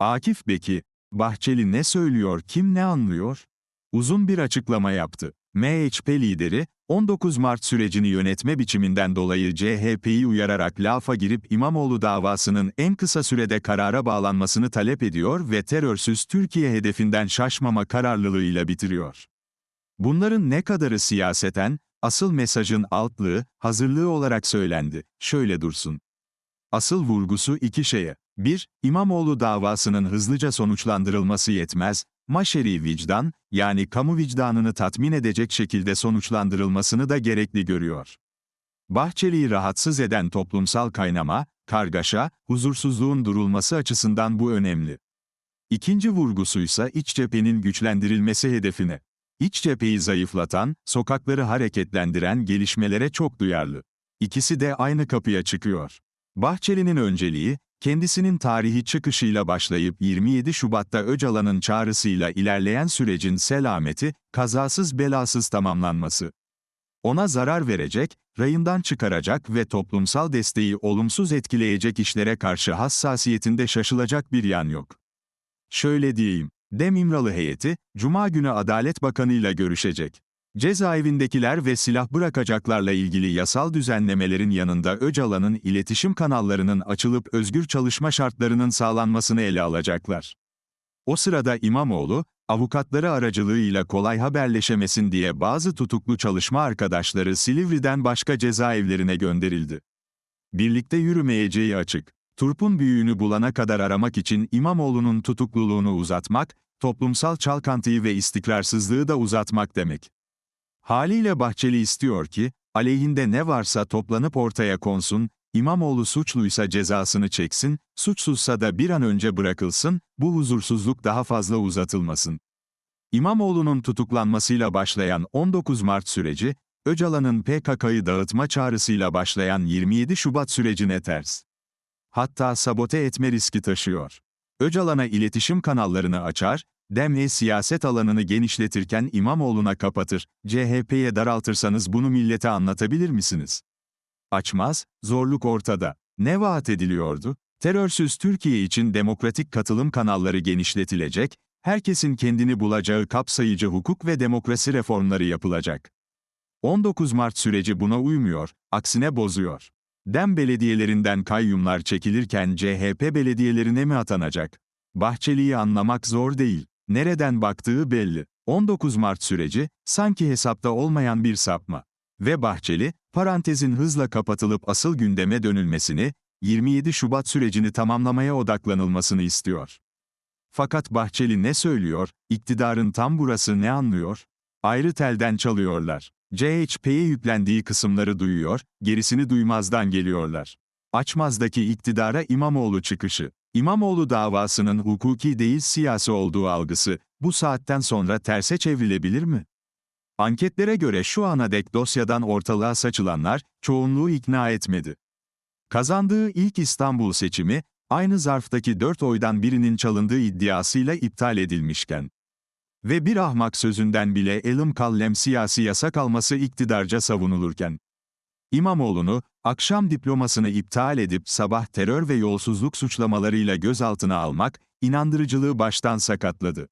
Akif Beki, Bahçeli ne söylüyor kim ne anlıyor? Uzun bir açıklama yaptı. MHP lideri, 19 Mart sürecini yönetme biçiminden dolayı CHP'yi uyararak lafa girip İmamoğlu davasının en kısa sürede karara bağlanmasını talep ediyor ve terörsüz Türkiye hedefinden şaşmama kararlılığıyla bitiriyor. Bunların ne kadarı siyaseten, asıl mesajın altlığı, hazırlığı olarak söylendi. Şöyle dursun. Asıl vurgusu iki şeye. 1. İmamoğlu davasının hızlıca sonuçlandırılması yetmez, maşeri vicdan, yani kamu vicdanını tatmin edecek şekilde sonuçlandırılmasını da gerekli görüyor. Bahçeli'yi rahatsız eden toplumsal kaynama, kargaşa, huzursuzluğun durulması açısından bu önemli. İkinci vurgusuysa iç cephenin güçlendirilmesi hedefine. İç cepheyi zayıflatan, sokakları hareketlendiren gelişmelere çok duyarlı. İkisi de aynı kapıya çıkıyor. Bahçeli'nin önceliği, kendisinin tarihi çıkışıyla başlayıp 27 Şubat'ta Öcalan'ın çağrısıyla ilerleyen sürecin selameti, kazasız belasız tamamlanması. Ona zarar verecek, rayından çıkaracak ve toplumsal desteği olumsuz etkileyecek işlere karşı hassasiyetinde şaşılacak bir yan yok. Şöyle diyeyim, Dem İmralı heyeti, Cuma günü Adalet Bakanı ile görüşecek. Cezaevindekiler ve silah bırakacaklarla ilgili yasal düzenlemelerin yanında Öcalan'ın iletişim kanallarının açılıp özgür çalışma şartlarının sağlanmasını ele alacaklar. O sırada İmamoğlu, avukatları aracılığıyla kolay haberleşemesin diye bazı tutuklu çalışma arkadaşları Silivri'den başka cezaevlerine gönderildi. Birlikte yürümeyeceği açık. Turp'un büyüğünü bulana kadar aramak için İmamoğlu'nun tutukluluğunu uzatmak, toplumsal çalkantıyı ve istikrarsızlığı da uzatmak demek. Haliyle Bahçeli istiyor ki, aleyhinde ne varsa toplanıp ortaya konsun, İmamoğlu suçluysa cezasını çeksin, suçsuzsa da bir an önce bırakılsın, bu huzursuzluk daha fazla uzatılmasın. İmamoğlu'nun tutuklanmasıyla başlayan 19 Mart süreci, Öcalan'ın PKK'yı dağıtma çağrısıyla başlayan 27 Şubat sürecine ters. Hatta sabote etme riski taşıyor. Öcalan'a iletişim kanallarını açar, Demle siyaset alanını genişletirken İmamoğlu'na kapatır, CHP'ye daraltırsanız bunu millete anlatabilir misiniz? Açmaz, zorluk ortada. Ne vaat ediliyordu? Terörsüz Türkiye için demokratik katılım kanalları genişletilecek, herkesin kendini bulacağı kapsayıcı hukuk ve demokrasi reformları yapılacak. 19 Mart süreci buna uymuyor, aksine bozuyor. Dem belediyelerinden kayyumlar çekilirken CHP belediyelerine mi atanacak? Bahçeli'yi anlamak zor değil. Nereden baktığı belli. 19 Mart süreci, sanki hesapta olmayan bir sapma. Ve Bahçeli, parantezin hızla kapatılıp asıl gündeme dönülmesini, 27 Şubat sürecini tamamlamaya odaklanılmasını istiyor. Fakat Bahçeli ne söylüyor, iktidarın tam burası ne anlıyor? Ayrı telden çalıyorlar. CHP'ye yüklendiği kısımları duyuyor, gerisini duymazdan geliyorlar. Açmaz'daki iktidara İmamoğlu çıkışı. İmamoğlu davasının hukuki değil siyasi olduğu algısı, bu saatten sonra terse çevrilebilir mi? Anketlere göre şu ana dek dosyadan ortalığa saçılanlar, çoğunluğu ikna etmedi. Kazandığı ilk İstanbul seçimi, aynı zarftaki dört oydan birinin çalındığı iddiasıyla iptal edilmişken. Ve bir ahmak sözünden bile elim kallem siyasi yasak alması iktidarca savunulurken. İmamoğlu'nu, akşam diplomasını iptal edip sabah terör ve yolsuzluk suçlamalarıyla gözaltına almak, inandırıcılığı baştan sakatladı.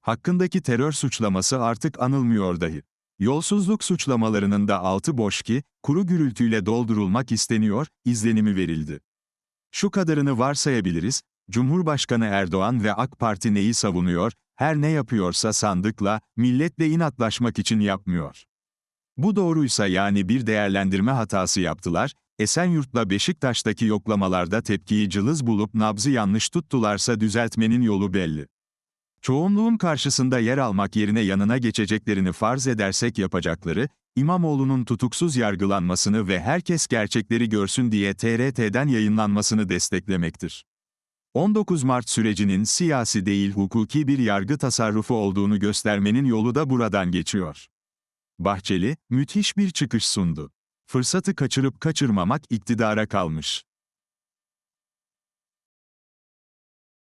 Hakkındaki terör suçlaması artık anılmıyor dahi. Yolsuzluk suçlamalarının da altı boş ki, kuru gürültüyle doldurulmak isteniyor, izlenimi verildi. Şu kadarını varsayabiliriz, Cumhurbaşkanı Erdoğan ve AK Parti neyi savunuyor, her ne yapıyorsa sandıkla, milletle inatlaşmak için yapmıyor. Bu doğruysa yani bir değerlendirme hatası yaptılar, Esenyurt'la Beşiktaş'taki yoklamalarda tepkiyi cılız bulup nabzı yanlış tuttularsa düzeltmenin yolu belli. Çoğunluğun karşısında yer almak yerine yanına geçeceklerini farz edersek yapacakları, İmamoğlu'nun tutuksuz yargılanmasını ve herkes gerçekleri görsün diye TRT'den yayınlanmasını desteklemektir. 19 Mart sürecinin siyasi değil hukuki bir yargı tasarrufu olduğunu göstermenin yolu da buradan geçiyor. Bahçeli, müthiş bir çıkış sundu. Fırsatı kaçırıp kaçırmamak iktidara kalmış.